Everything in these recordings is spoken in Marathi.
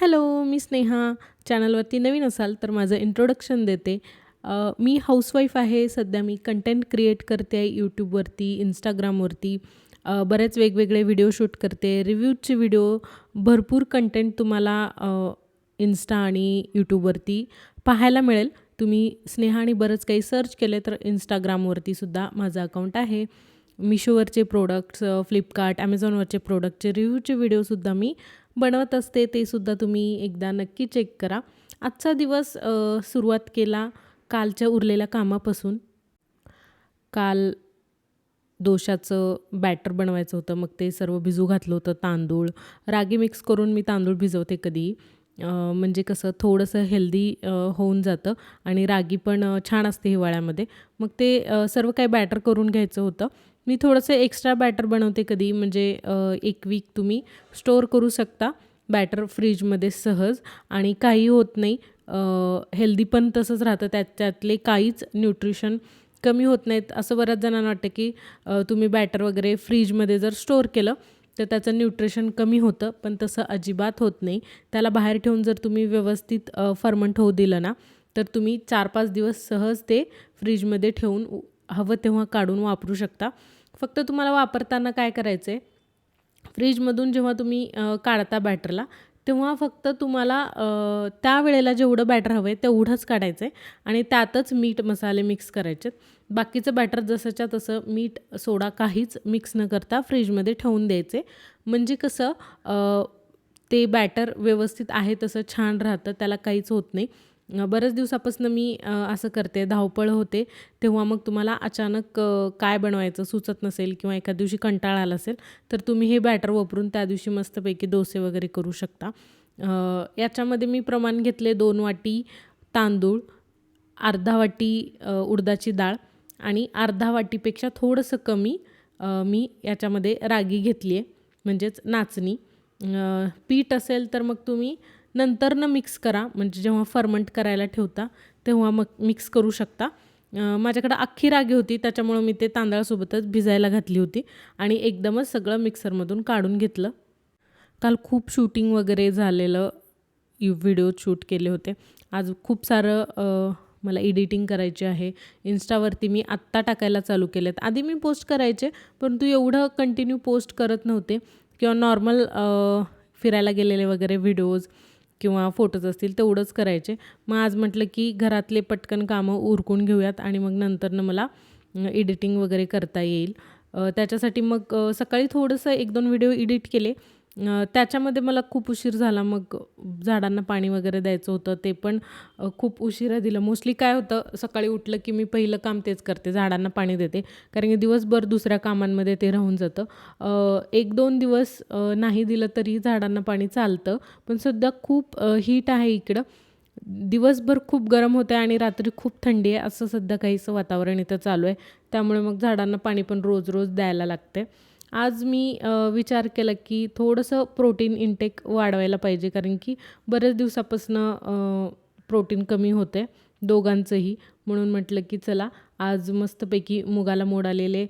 हॅलो मी स्नेहा. चॅनलवरती नवीन असाल तर माझं इंट्रोडक्शन देते. मी हाऊसवाईफ आहे. सध्या मी कंटेंट क्रिएट करते आहे यूट्यूबवरती इंस्टाग्रामवरती बरेच वेगवेगळे व्हिडिओ शूट करते. रिव्ह्यूजचे व्हिडिओ भरपूर कंटेंट तुम्हाला इन्स्टा आणि यूट्यूबवरती पाहायला मिळेल. तुम्ही स्नेहा आणि बरंच काही सर्च केले तर इंस्टाग्रामवरती सुद्धा माझं अकाउंट आहे. मिशोवरचे प्रोडक्ट्स फ्लिपकार्ट ॲमेझॉनवरचे प्रोडक्टचे रिव्ह्यूचे व्हिडिओसुद्धा मी बनवत असते ते सुद्धा तुम्ही एकदा नक्की चेक करा. आजचा दिवस सुरुवात केला कालच्या उरलेल्या कामापासून. काल दोशाचं बॅटर बनवायचं होतं मग ते सर्व भिजू घातलं होतं तांदूळ. रागी मिक्स करून मी तांदूळ भिजवते कधी. म्हणजे कसं थोडंसं हेल्दी होऊन जातं आणि रागी पण छान असते हिवाळ्यामध्ये. मग ते सर्व काही बॅटर करून घ्यायचं होतं. मी थोडंसं एक्स्ट्रा बॅटर बनवते कधी म्हणजे एक वीक तुम्ही स्टोअर करू शकता बॅटर फ्रीजमध्ये सहज आणि काही होत नाही. हेल्दी पण तसंच राहतं त्याच्यातले काहीच न्यूट्रिशन कमी होत नाहीत. असं बऱ्याच जणांना वाटतं की तुम्ही बॅटर वगैरे फ्रीजमध्ये जर स्टोअर केलं तर त्याचं न्यूट्रिशन कमी होतं पण तसं अजिबात होत नाही. त्याला बाहेर ठेवून जर तुम्ही व्यवस्थित फर्मंट होऊ दिलं ना तर तुम्ही चार पाच दिवस सहज ते फ्रीजमध्ये ठेवून हवं तेव्हा काढून वापरू शकता. फक्त तुम्हाला वापरताना काय करायचं आहे फ्रीजमधून जेव्हा तुम्ही काढता बॅटरला तेव्हा फक्त तुम्हाला त्या त्यावेळेला जेवढं बॅटर हवं आहे तेवढंच काढायचं आहे आणि त्यातच मीठ मसाले मिक्स करायचे बाकीचं बॅटर जसंच्या तसं मीठ सोडा काहीच मिक्स न करता फ्रीजमध्ये ठेवून द्यायचे म्हणजे कसं ते बॅटर व्यवस्थित आहे तसं छान राहतं त्याला काहीच होत नाही. बऱ्याच दिवसापासून मी असं करते धावपळ होते तेव्हा मग तुम्हाला अचानक काय बनवायचं सुचत नसेल किंवा एका दिवशी कंटाळा आला असेल तर तुम्ही हे बॅटर वापरून त्या दिवशी मस्तपैकी डोसे वगैरे करू शकता. याच्यामध्ये मी प्रमाण घेतले दोन वाटी तांदूळ अर्धा वाटी उडदाची डाळ आणि अर्धा वाटीपेक्षा थोडंसं कमी मी याच्यामध्ये रागी घेतली आहे म्हणजेच नाचणी. पीठ असेल तर मग तुम्ही नंतरनं मिक्स करा. म्हणजे जेव्हा फर्मंट करायला ठेवता तेव्हा मग मिक्स करू शकता. माझ्याकडं अख्खी रागी होती त्याच्यामुळं मी ते तांदळासोबतच भिजायला घातली होती आणि एकदमच सगळं मिक्सरमधून काढून घेतलं. काल खूप शूटिंग वगैरे झालेलं यू व्हिडिओ शूट केले होते. आज खूप सारं मला एडिटिंग करायची आहे. इन्स्टावरती मी आत्ता टाकायला चालू केलेत. आधी मी पोस्ट करायचे परंतु एवढं कंटिन्यू पोस्ट करत नव्हते. किंवा नॉर्मल फिरायला गेलेले वगैरे व्हिडिओज किंवा फोटोज असतील तेवढंच करायचे. मग आज म्हटलं की घरातले पटकन कामं उरकून घेऊयात आणि मग नंतरनं मला एडिटिंग वगैरे करता येईल. त्याच्यासाठी मग सकाळी थोडंसं एक दोन व्हिडिओ एडिट केले. अ, त्याच्यामध्ये मला खूप उशीर झाला. मग झाडांना पाणी वगैरे द्यायचं होतं. ते पण अ, खूप उशिरा दिलं. मोस्टली काय होतं सकाळी उठलं की मी पहिलं काम तेच करते. झाडांना पाणी देते. कारण की दिवसभर दुसऱ्या कामांमध्ये ते राहून जातं. अ, एक दोन दिवस अ, नाही दिलं तरी झाडांना पाणी चालतं. पण सध्या खूप हीट आहे इकडं. दिवसभर खूप गरम होते आणि रात्री खूप थंडी आहे. असं सध्या काहीसं वातावरण इथं चालू आहे. त्यामुळे मग झाडांना पाणी पण रोज रोज द्यायला लागते आज मी विचार केला की थोडंसं प्रोटीन इंटेक वाढवायला पाहिजे. कारण की बऱ्याच दिवसापासनं प्रोटीन कमी होते दोघांचंही. म्हणून म्हटलं की चला आज मस्तपैकी मुगाला मोड आलेले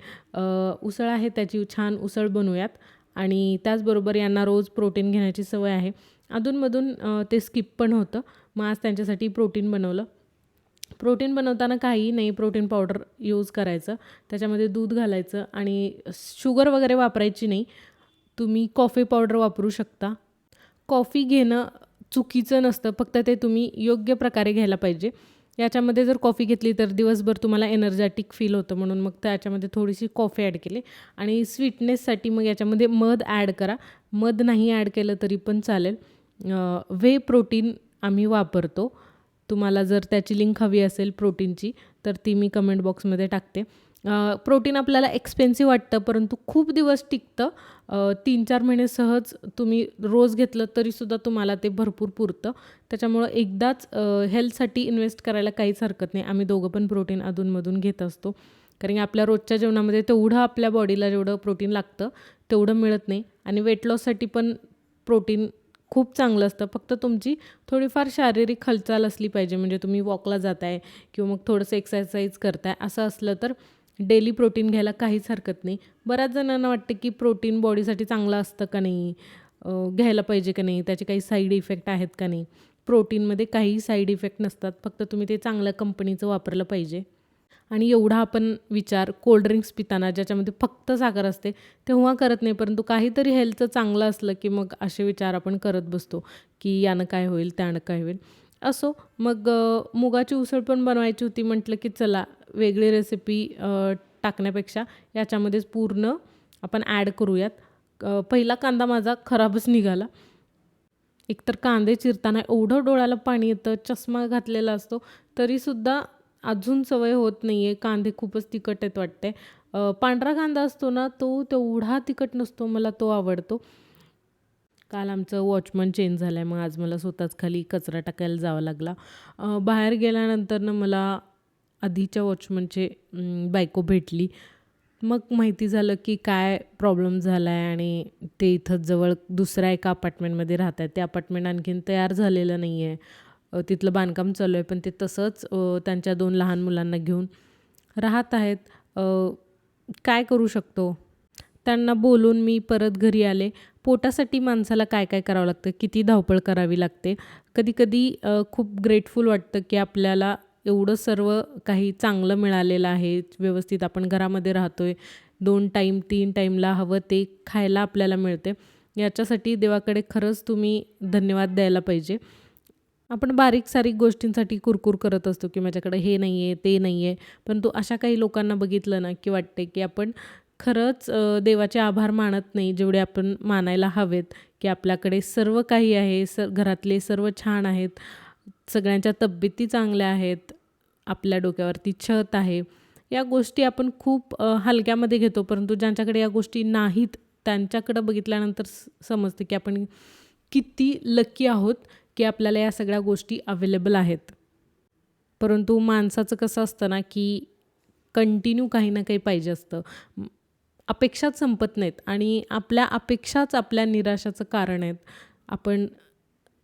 उसळ आहे त्याची छान उसळ बनवूयात. आणि त्याचबरोबर यांना रोज प्रोटीन घेण्याची सवय आहे. अधूनमधून ते स्किप पण होतं. मग आज त्यांच्यासाठी प्रोटीन बनवलं. प्रोटीन बनवताना काही नाही प्रोटीन पावडर यूज करायचं. त्याच्यामध्ये दूध घालायचं आणि शुगर वगैरे वापरायची नाही. तुम्ही कॉफी पावडर वापरू शकता. कॉफी घेणं चुकीचं नसतं. फक्त ते तुम्ही योग्य प्रकारे घ्यायला पाहिजे. याच्यामध्ये जर कॉफी घेतली तर दिवसभर तुम्हाला एनर्जॅटिक फील होतं म्हणून मग त्याच्यामध्ये थोडीशी कॉफी ॲड केली. आणि स्वीटनेससाठी मग याच्यामध्ये मध ॲड करा. मध नाही ॲड केलं तरी पण चालेल. वे प्रोटीन आम्ही वापरतो. तुम्हाला जर त्याची लिंक हवी असेल प्रोटीनची तर ती मी कमेंट बॉक्समध्ये टाकते. प्रोटीन आपल्याला एक्सपेन्सिव्ह वाटतं परंतु खूप दिवस टिकतं. तीन चार महिने सहज तुम्ही रोज घेतलं तरीसुद्धा तुम्हाला ते भरपूर पुरतं. त्याच्यामुळं एकदाच हेल्थसाठी इन्व्हेस्ट करायला काहीच हरकत नाही. आम्ही दोघं पण प्रोटीन अधूनमधून घेत असतो. कारण की आपल्या रोजच्या जेवणामध्ये तेवढं आपल्या बॉडीला जेवढं प्रोटीन लागतं तेवढं मिळत नाही. आणि वेट लॉससाठी पण प्रोटीन खूप चांगलं असतं. फक्त तुमची थोडीफार शारीरिक हालचाल असली पाहिजे. म्हणजे तुम्ही वॉकला जाताय किंवा मग थोडंसं एक्सरसाइज करताय असं असलं तर डेली प्रोटीन घ्यायला काहीच हरकत नाही. बऱ्याच जणांना वाटतं की प्रोटीन बॉडीसाठी चांगलं असतं का नाही? घ्यायला पाहिजे का नाही? त्याचे काही साईड इफेक्ट आहेत का नाही? प्रोटीनमध्ये काही साईड इफेक्ट नसतात. फक्त तुम्ही ते चांगल्या कंपनीचं वापरलं पाहिजे. आणि एवढा आपण विचार कोल्ड ड्रिंक्स पिताना ज्याच्यामध्ये फक्त साखर असते तेव्हा करत नाही. परंतु काहीतरी हेल्थचं चांगलं असलं की मग असे विचार आपण करत बसतो की यानं काय होईल त्यानं काय होईल. असो मग मुगाची उसळ पण बनवायची होती म्हटलं की चला वेगळी रेसिपी टाकण्यापेक्षा याच्यामध्येच पूर्ण आपण ॲड करूयात. पहिला कांदा माझा खराबच निघाला. एकतर कांदे चिरताना एवढं डोळ्याला पाणी येतं चष्मा घातलेला असतो तरीसुद्धा अजून सवय होत नाही आहे कांदे खूपच तिखट आहेत वाटते पांढरा कांदा असतो ना तो तेवढा तिखट नसतो मला तो आवडतो. काल आमचं वॉचमन चेंज झालं आहे मग आज मला स्वतःच खाली कचरा टाकायला जावं लागला. बाहेर गेल्यानंतर ना मला आधीच्या वॉचमनचे बायको भेटली. मग माहिती झालं की काय प्रॉब्लेम झाला आहे आणि ते इथं जवळ दुसऱ्या एका अपार्टमेंटमध्ये राहत आहेत ते अपार्टमेंट आणखीन तयार झालेलं नाही आहे तिथलं बांधकाम चालू आहे पण ते तसंच त्यांच्या दोन लहान मुलांना घेऊन राहत आहेत. काय करू शकतो? त्यांना बोलून मी परत घरी आले. पोटासाठी माणसाला काय काय करावं लागतं? किती धावपळ करावी लागते? कधीकधी खूप ग्रेटफुल वाटतं की आपल्याला एवढं सर्व काही चांगलं मिळालेलं आहे व्यवस्थित आपण घरामध्ये राहतो आहे दोन टाईम तीन टाईमला हवं ते खायला आपल्याला मिळते. याच्यासाठी देवाकडे खरंच तुम्ही धन्यवाद द्यायला पाहिजे. आपण बारीक सारीक गोष्टींसाठी कुरकुर करत असतो की माझ्याकडे हे नाही आहे ते नाही आहे परंतु अशा काही लोकांना बघितलं ना की वाटते की आपण खरंच देवाचे आभार मानत नाही जेवढे आपण मानायला हवेत की आपल्याकडे सर्व काही आहे स घरातले सर्व छान आहेत सगळ्यांच्या तब्येती चांगल्या आहेत आपल्या डोक्यावरती छत आहे. या गोष्टी आपण खूप हलक्यामध्ये घेतो परंतु ज्यांच्याकडे या गोष्टी नाहीत त्यांच्याकडं बघितल्यानंतर स समजते की आपण किती लकी आहोत की आपल्याला या सगळ्या गोष्टी अवेलेबल आहेत. परंतु माणसाचं कसं असतं ना की कंटिन्यू काही ना काही पाहिजे असतं. अपेक्षाच संपत नाहीत आणि आपल्या अपेक्षाच आपल्या निराशाचं कारण आहेत. आपण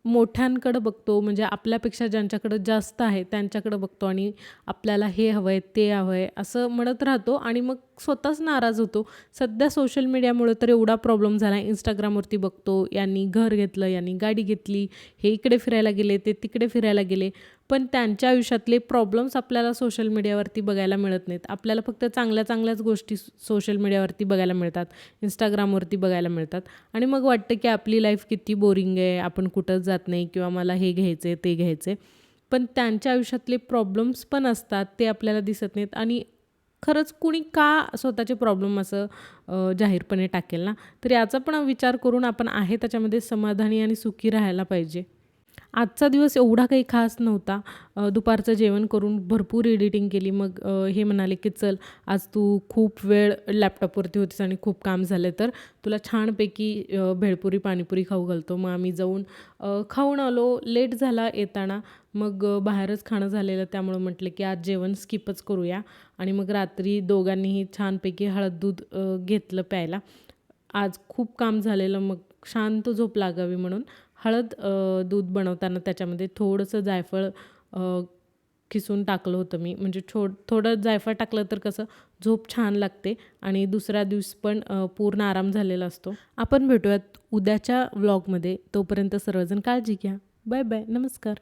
मोठ्यांकडं बघतो म्हणजे आपल्यापेक्षा ज्यांच्याकडं जास्त आहे त्यांच्याकडं बघतो आणि आपल्याला हे हवं आहे ते हवं आहे असं म्हणत राहतो आणि मग स्वतःच नाराज होतो. सध्या सोशल मीडियामुळे तर एवढा प्रॉब्लेम झाला. आहे इंस्टाग्रामवरती बघतो यांनी घर घेतलं यांनी गाडी घेतली हे इकडे फिरायला गेले ते तिकडे फिरायला गेले. पण त्यांच्या आयुष्यातले प्रॉब्लेम्स आपल्याला सोशल मीडियावरती बघायला मिळत नाहीत. आपल्याला फक्त चांगल्या चांगल्याच गोष्टी सोशल मीडियावरती बघायला मिळतात. इंस्टाग्रामवरती बघायला मिळतात. आणि मग वाटतं की आपली लाईफ किती बोरिंग आहे आपण कुठंच जात नाही किंवा मला हे घ्यायचं आहे ते घ्यायचं आहे पण त्यांच्या आयुष्यातले प्रॉब्लेम्स पण असतात ते आपल्याला दिसत नाहीत. आणि खरंच कुणी का स्वतःचे प्रॉब्लेम असं जाहीरपणे टाकेल ना? तर याचा पण विचार करून आपण आहे त्याच्यामध्ये समाधानी आणि सुखी राहायला पाहिजे. आजचा दिवस एवढा काही खास नव्हता. दुपारचं जेवण करून भरपूर एडिटिंग केली. मग हे म्हणाले की चल आज तू खूप वेळ लॅपटॉपवरती होतीस आणि खूप काम झालं. तर तुला छानपैकी भेळपुरी पाणीपुरी खाऊ घालतो. मग आम्ही जाऊन खाऊन आलो. लेट झाला येताना. मग बाहेरच खाणं झालेलं. त्यामुळं म्हटलं की आज जेवण स्किपच करूया. आणि मग रात्री दोघांनीही छानपैकी हळद दूध घेतलं प्यायला. आज खूप काम झालेलं. मग शांत झोप लागावी म्हणून हळद दूध बनवताना त्याच्यामध्ये थोडंसं जायफळ किसून खिसून टाकलं होतं मी. म्हणजे छो थोडं जायफळ टाकलं तर कसं झोप छान लागते आणि दुसरा दिवस पण पूर्ण आराम झालेला असतो. आपण भेटूयात उद्याच्या व्लॉगमध्ये तोपर्यंत सर्वजण काळजी घ्या. Bye bye. नमस्कार.